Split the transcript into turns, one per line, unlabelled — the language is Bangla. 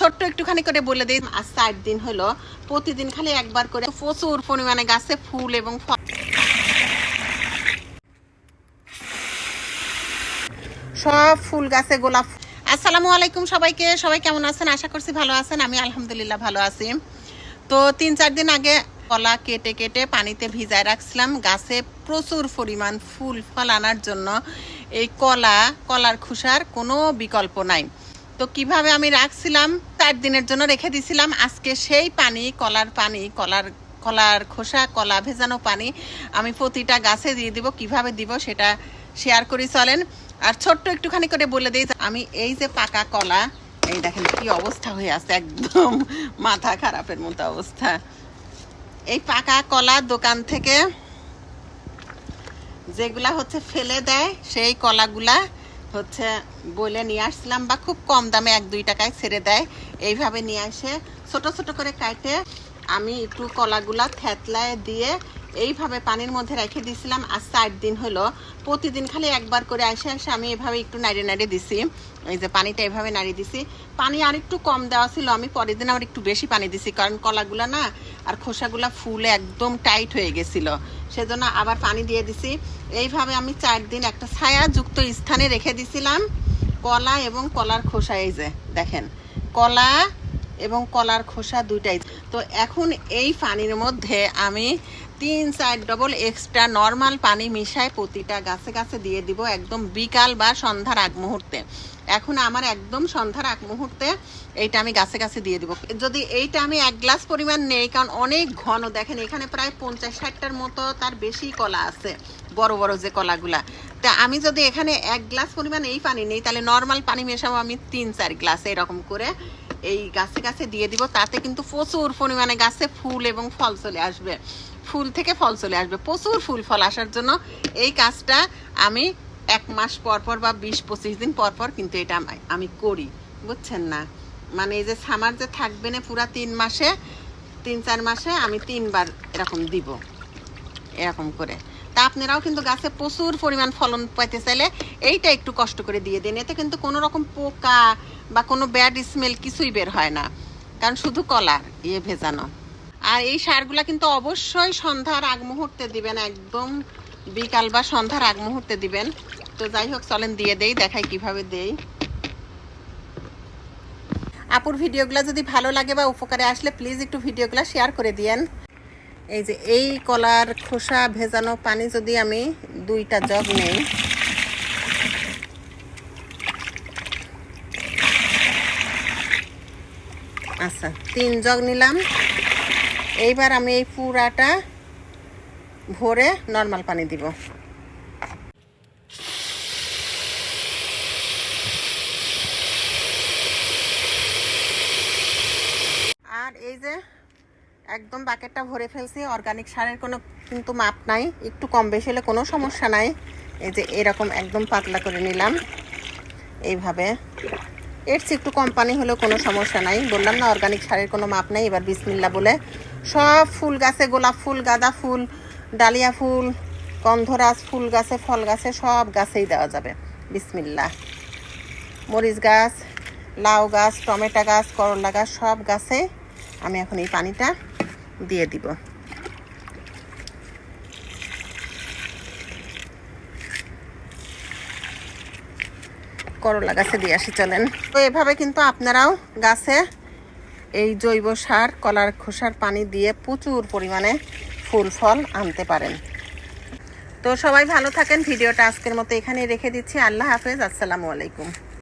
ছোট্ট একটুখানি করে বলে দিই। আর চার দিন হলো, প্রতিদিন খালি একবার করে প্রচুর পরিমাণে গাছে ফুল এবং ফল। সব ফুল গাছে, গোলাপ আসসালামু আলাইকুম সবাইকে, সবাই কেমন আছেন? আশা করছি ভালো আছেন, আমি আলহামদুলিল্লাহ ভালো আছি। তো তিন চার দিন আগে কলা কেটে কেটে পানিতে ভিজায় রাখছিলাম, গাছে প্রচুর পরিমাণ ফুল ফল আনার জন্য এই কলা, কলার খুসার কোনো বিকল্প নাই। তো কীভাবে আমি রাখছিলাম চার দিনের জন্য রেখে দিছিলাম। আজকে সেই পানি, কলার পানি, কলার কলার খোসা, কলা ভেজানো পানি আমি প্রতিটা গাছে দিয়ে দিব, কীভাবে দিব সেটা শেয়ার করি, চলেন। আর ছোট্ট একটুখানি করে বলে দিই, আমি এই যে পাকা কলা, এই দেখেন কি অবস্থা হয়ে আছে, একদম মাথা খারাপের মতো অবস্থা। এই পাকা কলা দোকান থেকে যেগুলা হচ্ছে ফেলে দেয়, সেই কলাগুলা হচ্ছে বলে নিয়ে আসলাম বা খুব কম দামে এক দুই টাকায় ছেড়ে দেয়। এইভাবে নিয়ে আসে ছোট ছোট করে কাটে আমি একটু কলাগুলা থেতলায় দিয়ে এইভাবে পানির মধ্যে রেখে দিয়েছিলাম আজ চার দিন হলো। প্রতিদিন খালি একবার করে আসে আসে আমি এভাবে একটু নাড়িয়ে নাড়িয়ে দিছি। এই যে পানিটা এভাবে নাড়িয়ে দিছি। পানি আর একটু কম দেওয়া ছিল। আমি পরের দিন আবার একটু বেশি পানি দিছি। কারণ কলাগুলা না আর খোসাগুলা ফুলে একদম টাইট হয়ে গেছিল। সেজন্য আবার পানি দিয়ে দিছি। এইভাবে আমি চার দিন একটা ছায়াযুক্ত স্থানে রেখে দিছিলাম। কলা এবং কলার খোসা এই যে, দেখেন। কলা এবং কলার খোসা দুইটাই। তো এখন এই পানির মধ্যে আমি তিন চার ডবল এক্সট্রা নর্মাল পানি মিশায় প্রতিটা গাছে গাছে দিয়ে দিব একদম বিকাল বা সন্ধ্যার আগ মুহূর্তে। এখন আমার একদম সন্ধ্যার আগ মুহূর্তে এইটা আমি গাছে গাছে দিয়ে দিব। যদি এইটা আমি এক গ্লাস পরিমাণ নেই, কারণ অনেক ঘন, দেখেন এখানে প্রায় পঞ্চাশ ষাটটার মতো তার বেশি কলা আছে, বড় বড় যে কলাগুলা। তা আমি যদি এখানে এক গ্লাস পরিমাণ এই পানি নেই, তাহলে নর্মাল পানি মেশাবো আমি তিন চার গ্লাস এরকম করে এই গাছে গাছে দিয়ে দিব, তাতে কিন্তু প্রচুর পরিমাণে গাছে ফুল এবং ফল চলে আসবে। ফুল থেকে ফল চলে আসবে। প্রচুর ফুল ফল আসার জন্য এই কাজটা আমি এক মাস পর পর বা বিশ পঁচিশ দিন পর পর কিন্তু এটা আমি- করি। বুঝছেন না? মানে এই যে সামার যে থাকবে না পুরা তিন মাসে, তিন চার মাসে আমি তিনবার এরকম দিব। এরকম করে। তা আপনারাও কিন্তু গাছে প্রচুর পরিমাণ ফলন পাইতে চাইলে এইটা একটু কষ্ট করে দিয়ে দিন। এতে কিন্তু কোনো রকম পোকা বা কোনো ব্যাড স্মেল কিছুই বের হয় না। কারণ শুধু কলার ইয়ে ভেজানো। আর এই সারগুলা কিন্তু অবশ্যই সন্ধ্যার আগ মুহূর্তে দিবেন, একদম বিকাল বা সন্ধ্যার আগ মুহূর্তে দিবেন। তো যাই হোক, চলেন দিয়ে দেই, দেখাই কীভাবে দেই। আপুর ভিডিওগুলো যদি ভালো লাগে বা উপকারে আসলে প্লিজ একটু ভিডিওগুলো শেয়ার করে দিয়েন। এই যে এই কলার খোসা ভেজানো পানি যদি আমি দুইটা জগ নেই আচ্ছা তিন জগ নিলাম। এইবার আমি এই পুরাটা ভরে নর্মাল পানি দিব। আর এই যে একদম বাকেটটা ভরে ফেলছি অর্গানিক সারের কোনো কিন্তু মাপ নাই, একটু কম বেশি হলে কোনো সমস্যা নাই। এই যে এরকম একদম পাতলা করে নিলাম, এইভাবে। এর একটু কম পানি হলেও কোনো সমস্যা নাই। বললাম না অর্গানিক সারের কোনো মাপ নাই। এবার বিসমিল্লা বলে সব ফুল গাছে, গোলাপ ফুল, গাঁদা ফুল, ডালিয়া ফুল গন্ধরাজ ফুল গাছে, ফল গাছে, সব গাছেই দেওয়া যাবে। বিসমিল্লা। মরিচ গাছ, লাউ গাছ, টমেটো গাছ, করলা গাছ, সব গাছে আমি এখন এই পানিটা দিয়ে দিব। করলা গাছে দিয়ে আসি, চলেন। তো এভাবে কিন্তু আপনারাও গাছে এই জৈব সার, কলার খোসার পানি দিয়ে প্রচুর পরিমাণে ফুল, ফল আনতে পারেন। তো সবাই ভালো থাকেন, ভিডিওটা আজকের মতো এখানেই রেখে দিচ্ছি। আল্লাহ হাফেজ, আসসালামু আলাইকুম।